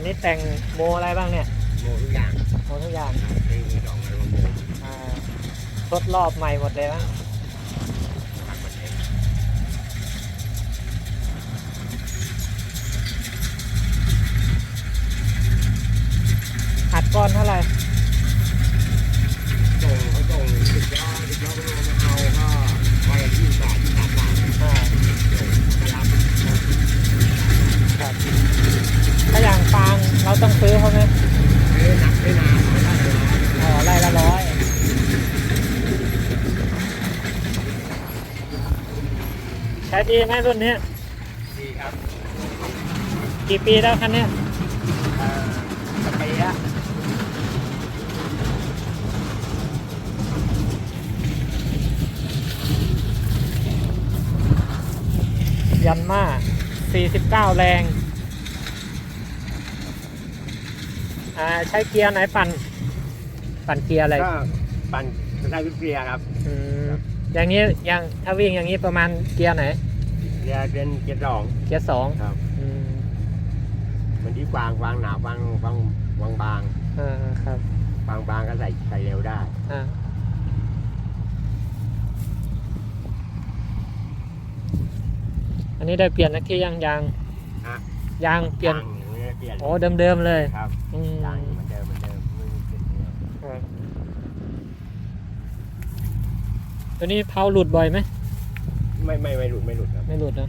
อันนี้แต่งโมอะไรบ้างเนี่ย โมทุกอย่างโมทุกอย่างซื้อมือสองอะไรมาโมอ่าทดรอบใหม่หมดเลยมั้งหักมันเองอัดก้อนเท่าไหร่ส่งเขาส่งสิบล้อสิบล้อก็มาเอาก็ไปยี่สิบบาทยี่สิบสามบาท อ่า ส่งมารับ ครับถ้าอย่างฟางเราต้องซื้อเขาไหม ซื้อหนักไม่นานไม่ได้เลย อ๋อไร่ละร้อยใช้ ดีไหมรุ่นเนี้ยดีครับกี่ปีแล้วคันเนี้ยเอ่อสเปรย์อะยันมา49 แรง อ่า ใช้เกียร์ไหนปั่น ปั่นเกียร์อะไร ก็ปั่นได้วิเกียร์ครับ อืม อย่างนี้ อย่าง ถ้าวิ่งอย่างนี้ประมาณเกียร์ไหน เกียร์เป็นเกียร์สองเกียร์สองครับ อืมมันที่วางวางหนาวางวางวางบางอ่าครับบางบางก็ใส่ใส่เร็วได้อ่าอันนี้ได้เปลี่ยนนักที่ยังยางอะยางเปลี่ยนางอย่างนี้เปลี่ยนโอ้เดิมๆเลยครับอืมยางเหมือนเดิมเหมือนเดิมไม่มีเปลี่ยนเลยครับตัวนี้เพาหลุดบ่อยไหม ไม่ไม่ไม่หลุดไม่หลุดครับไม่หลุดนะ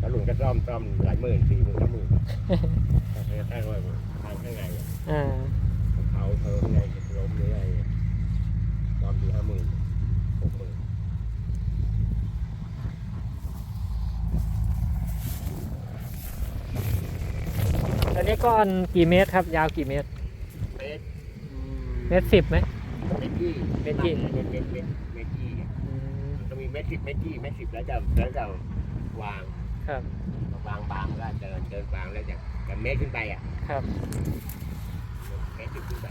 ถ้าหลุดก็ซ่อมซ่อมหลายหมื่นสี่หมื่นห้าหมื่นถ้าว่าทางข้างในอะอ่า เขาเธอไงล้มหรืออะไรซ่อมทีห้าหมื่นหกหมื่นตัวนี้ก้อนกี่เมตรครับ ยาวกี่เมตร เมตรเมตรสิบไหม เมตรยี่เมตรยี่ เมตรเมตรเมตร เมตรสิบเมตรยี่เมตรสิบแล้วจะแล้วจะวางครับบางบางก็เดินเดินบางแล้วจะจะเมตรขึ้นไปอะครับเมตรสิบขึ้นไป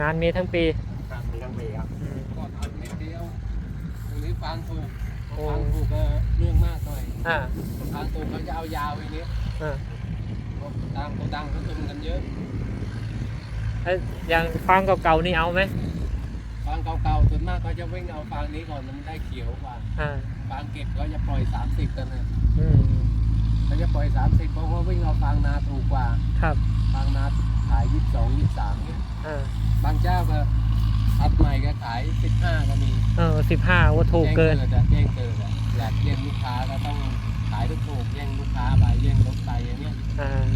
งานมีทั้งปี ครับมีทั้งปีครับอืมก่อนอัดเม็ดเดียวตรงนี้ฟางถูกโอ้ฟางถูกก็เรื่องมากหน่อยอ่าฟางถูกเขาจะเอายาวอย่างนี้อ่าเพราะต่างคนต่างเขาตุนกันเยอะไอ้อย่างฟางเก่าๆนี่เอาไหม ฟางเก่าๆส่วนมากเขาจะวิ่งเอาฟางนี้ก่อนมันได้เขียวกว่าอ่าฟางเก็บเขาจะปล่อย 30 กันนะอืมเขาจะปล่อย 30เพราะว่าวิ่งเอาฟางนาถูกกว่าครับฟางนาขาย 22 23เนี่ยอ่าบางเจ้าก็อัดใหม่ก็ขาย 15 ก็มีเออสิบห้าว่าถูกเกินแย่งอะแย่งเกินอะอยากแย่งลูกค้าก็ต้องขายถูกๆแย่งลูกค้าไปแย่งรถไปอย่างเงี้ย อ่า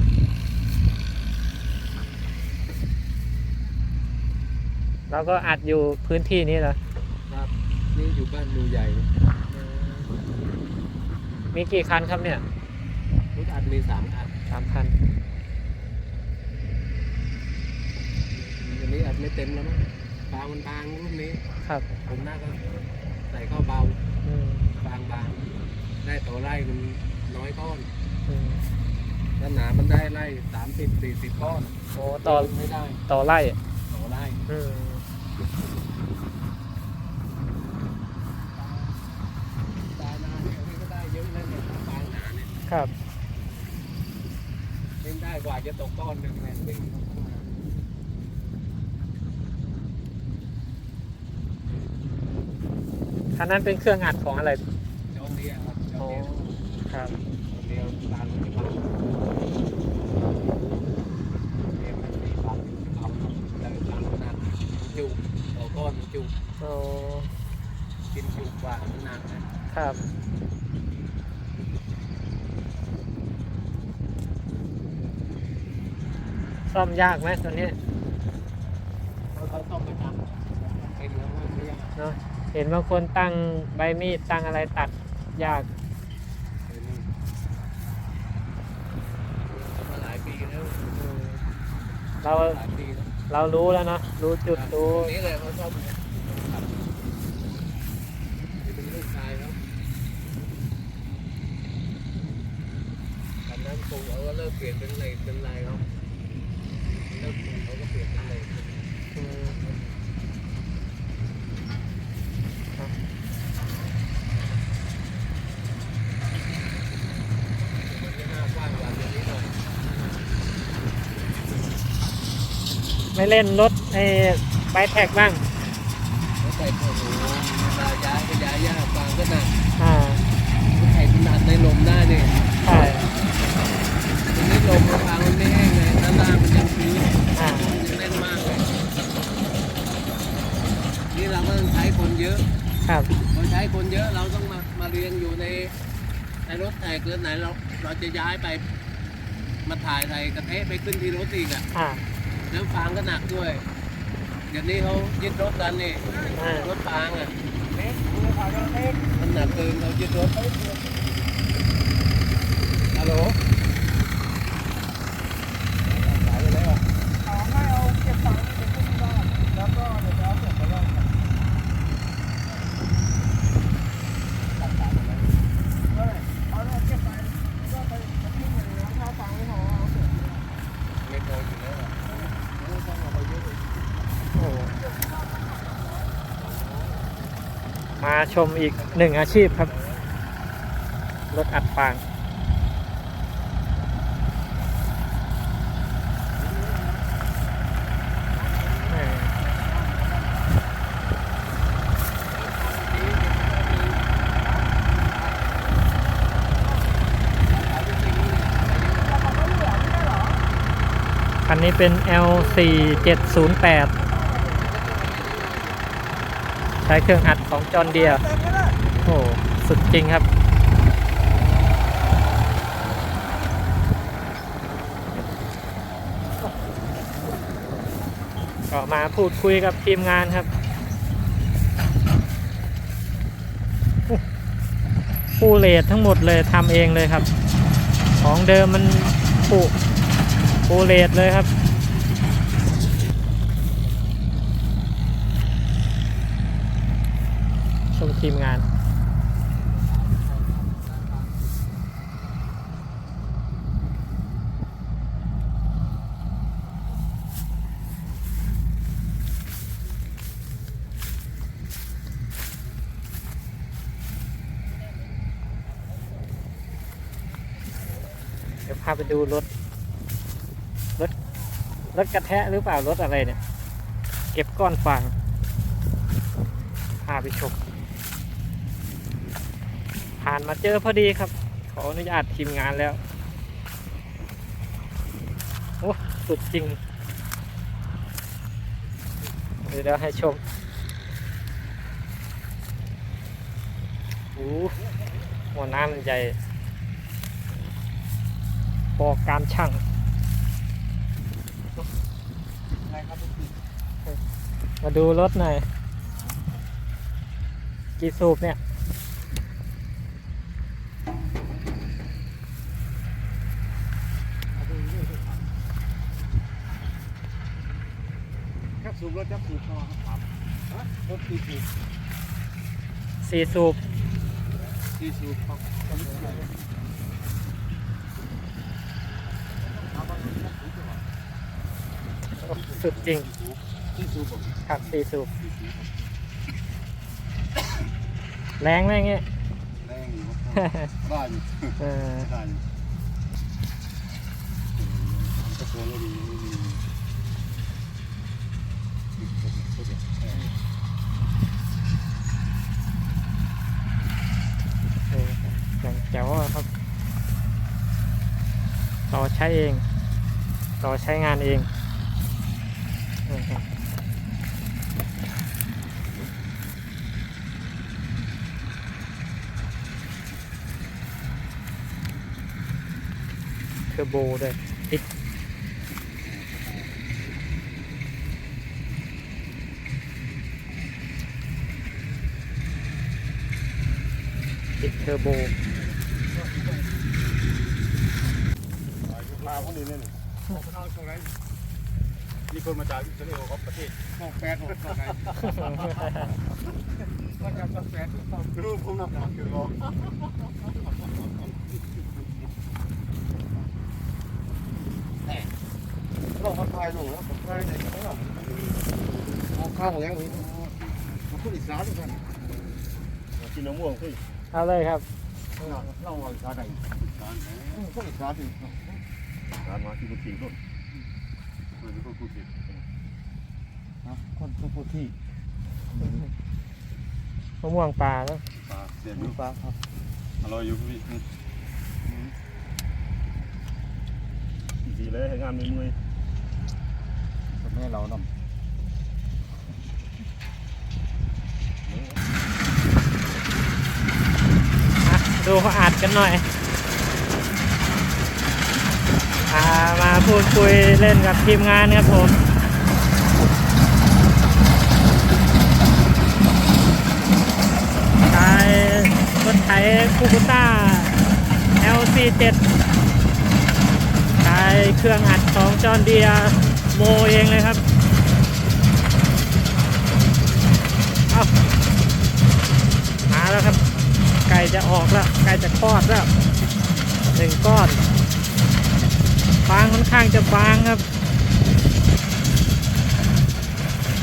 เราก็อัดอยู่พื้นที่นี้เหรอครับ นี่อยู่บ้านดูใหญ่อืมมีกี่คันครับเนี่ยรถอัดมีสามคันสามคันอันนี้อัดไม่เต็มแล้วมั้งบางมันบางรุ่นนี้ ครับ ผมน่าก็ใส่เข้าเบาอืมบางบางได้ต่อไร่มันน้อยก้อนอืมถ้าหนามันได้ไร่สามสิบสี่สิบก้อนโอ้ต่อไม่ได้ ต่อไร่ต่อไร่ ครับ เล่นได้กว่าจะตกก้อนหนึ่งเนี่ยวิ่งคันนั้นเป็นเครื่องอัดของอะไรจอนเดียครับจอโอ้นเดียครับจอนเดียตามที่บ้านเรียนมันมีความเอาได้ตามขนาดจุกต่อก้อนจุกโอ้ กินจุกกว่ามันหนักนะครับ ซ่อมยากไหมตัวนี้เขาเขาต้องไปทำเป็นแล้วไม่ยกเนาะเห็นบางคนตั้งใบมีดตั้งอะไรตัดยากเออนี่มาหลายปีแล้วเราหลายปีแล้วเรารู้แล้วนะรู้จุดรู้ตรงนี้เลยเขาชอบเนี่ยนเป็นลูกชายครับตอนนั้นคงเขาก็เลิกเปลี่ยนเป็นอะไรเป็นลายเขา ไม่เล่นรถไอ้ไบแท็กบ้างรถไฟโอ้โหมาย้ายก็ย้ายยากฟังก็หนักอ่ารถไฟมันหนักในลมได้เนี่ยใช่ตรงนี้ลมฟางมันไม่ คนเยอะครับพอใช้คนเยอะเราต้องมามาเรียงอยู่ในในรถแท็กหรือไหนเราเราจะย้ายไป มาถ่ายใส่กระเทะไปขึ้นที่รถอีกอะอ่าแล้วฟางก็หนักด้วยเดี๋ยวนี้เขายึดรถกันนี่อ่ารถฟางอะมันหนักเกินเขายึดรถฮัลโหลสายไปแล้ว ไม่พออยู่แล้วอะไม่ต้องเอาไปเยอะเลย โอ้มา ชมอีกหนึ่งอาชีพครับ รถอัดฟาง อันนี้เป็น L4708 ใช้เครื่องอัดของจอห์นเดียร์โอ้สุดจริงครับ ก็มาพูดคุยกับทีมงานครับโอ้ปูเลททั้งหมดเลยทำเองเลยครับ ของเดิมมันปูปูเลทเลยครับ ชม ทีมงานเดี๋ยวพาไปดูรถ รถ รถกระแทะหรือเปล่ารถอะไรเนี่ย เก็บก้อนฟางพาไปชมานมาเจอพอดีครับ ขออนุญาตทีมงานแล้ว โอ้สุดจริง เดี๋ยวเดาให้ชมโอ้หัวน้ำมันใหญ่พอการช่างมาดูรถหน่อย กี่สูบเนี่ย แค่ สูบรถจับสูบพอครับรถสี่สูบสี่สูบสี่สูบครับสุดจริงสี่สูบผมครับสี่สูบแรงไหมเงี้ยแรงอยู่ได้อยู่เออได้อยู่กระโปรงก็ดีไม่มี เอ อย่างแจ๋วครับต่อใช้เองต่อใช้งานเองเทอร์โบด้วยติดติดเทอร์โบ มาค นนี้เนี่ยเข้าตรงไหนมีคนมาจากอิสราเอลครับประเทศนอกแปดนอกไหนมาจากนอกแปดทุกคนรู้ผมนับนับอยู่หรอกเรามาถ่ายลงแล้วผมถ่ายในข้างหลังเอาข้าวของยังนี้มาพูดอีสานด้วยกันกินน้ำม่วงสิเอาเลยครับเราเราอีสานไหนอีสานไหนพวกอีสานดิ ร้านมาที่กุฏินู่นเออที่กุฏิคนทุกผู้ที่มะม่วงป่าแล้วปลาเสียบมีดูปลาครับอร่อยอยู่พี่นี่ดีเลยให้งานไม่เมื่อยคนแม่เราเนาะอะดูเขาอัดกันหน่อยอ่ามา พูดคุยเล่นกับทีมงานครับผมกายรถไถคูบูต้า LC7 กายเครื่องอัดของจอห์นเดียโมเองเลยครับเอามาแล้วครับ ไก่จะออกแล้ว ไก่จะคลอดแล้วหนึ่งก้อนฟางค่อน ข้างจะบางครับ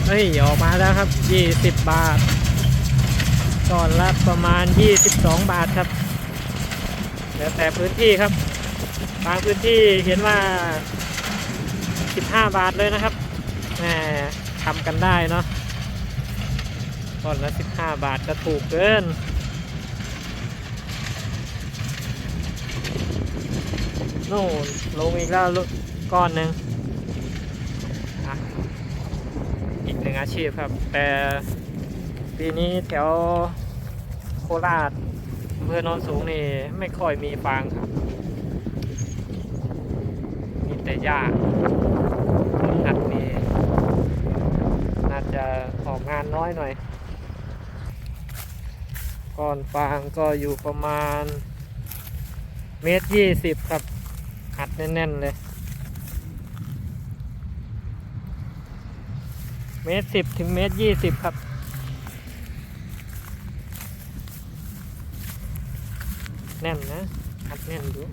เฮ้ย ออกมาแล้วครับ 20 บาทก้อนละประมาณ 22 บาทครับ แล้วแต่พื้นที่ครับ บางพื้นที่เห็นว่า 15 บาทเลยนะครับแหมทำกันได้เนาะก้อนละ 15 บาทก็ถูกเกิน โน่นลงอีกแล้วก้อนหนึ่งอีกหนึ่งอาชีพครับ แต่ปีนี้แถวโคราชอำเภอโนนสูงนี่ไม่ค่อยมีฟางครับ มีแต่หญ้าหัดนี่น่าจะออกงานน้อยหน่อย ก้อนฟางก็อยู่ประมาณเมตรยี่สิบครับ แน่นๆเลย เมตรสิบถึงเมตรยี่สิบครับ แน่นนะอัดแน่นดู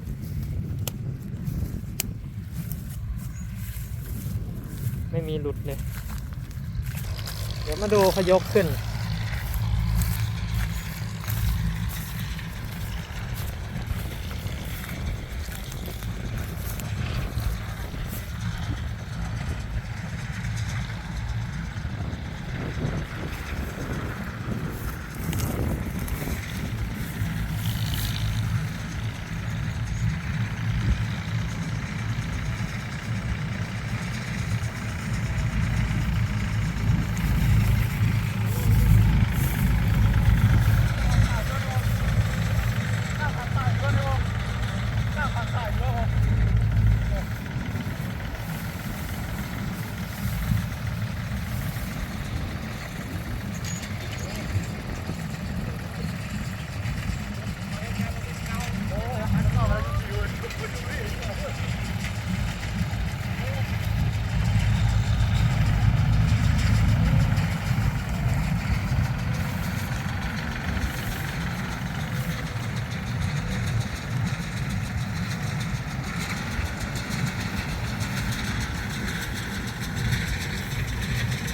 ไม่มีหลุดเลย เดี๋ยวมาดูเขายกขึ้น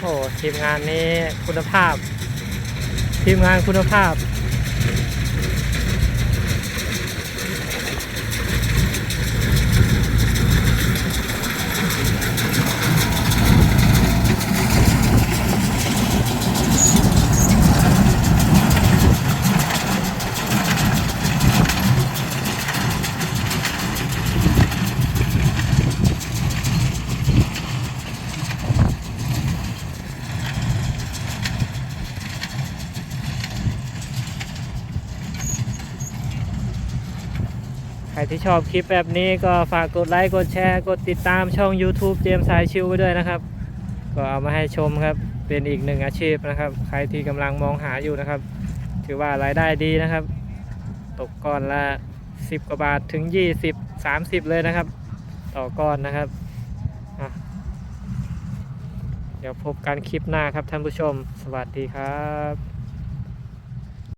โอ้ ทีมงานนี้คุณภาพ ทีมงานคุณภาพ รที่ชอบคลิปแบบนี้ก็ฝากกดไลค์ กดแชร์ กดติดตามช่อง YouTube เจมส์สายชิวไว้ด้วยนะครับ ก็เอามาให้ชมครับ เป็นอีกหนึ่งอาชีพนะครับ ใครที่กำลังมองหาอยู่นะครับ ถือว่ารายได้ดีนะครับ ตกก้อนละ 10 กว่าบาทถึง 20 30 เลยนะครับ ต่อก้อนนะครับเดี๋ยวพบกันคลิปหน้าครับท่านผู้ชม สวัสดีครับ